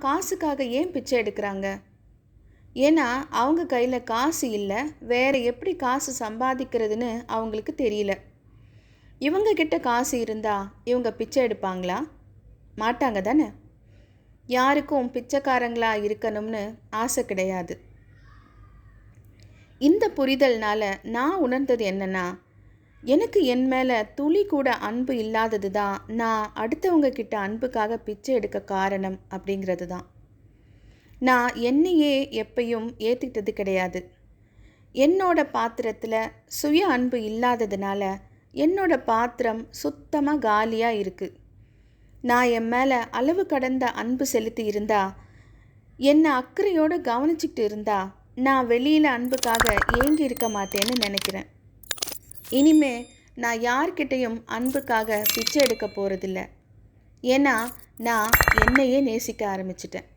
காசுக்காக ஏன் பிச்சை எடுக்கிறாங்க? ஏன்னா அவங்க கையில் காசு இல்லை வேற எப்படி காசு சம்பாதிக்கிறதுன்னு அவங்களுக்கு தெரியல. இவங்க கிட்ட காசு இருந்தா இவங்க பிச்சை எடுப்பாங்களா? மாட்டாங்க தானே? யாருக்கும் பிச்சைக்காரங்களா இருக்கணும்னு ஆசை கிடையாது. இந்த புரிதல்னால நான் உணர்ந்தது என்னன்னா எனக்கு என் மேலே துளி கூட அன்பு இல்லாதது தான் நான் அடுத்தவங்க கிட்ட அன்புக்காக பிச்சை எடுக்க காரணம் அப்படிங்கிறது தான் நான் என்னையே எப்பையும் ஏற்றிட்டது கிடையாது. என்னோட பாத்திரத்தில் சுய அன்பு இல்லாததுனால என்னோட பாத்திரம் சுத்தமாக காலியாக இருக்குது நான் என் மேலே அளவு கடந்த அன்பு செலுத்தி இருந்தா என்னை அக்கறையோடு கவனிச்சிக்கிட்டு இருந்தா நான் வெளியில் அன்புக்காக ஏங்கி இருக்க மாட்டேன்னு நினைக்கிறேன். இனிமே நான் யார்கிட்டையும் அன்புக்காக பிச்சை எடுக்க போகிறதில்ல ஏன்னா நான் என்னையே நேசிக்க ஆரம்பிச்சிட்டேன்.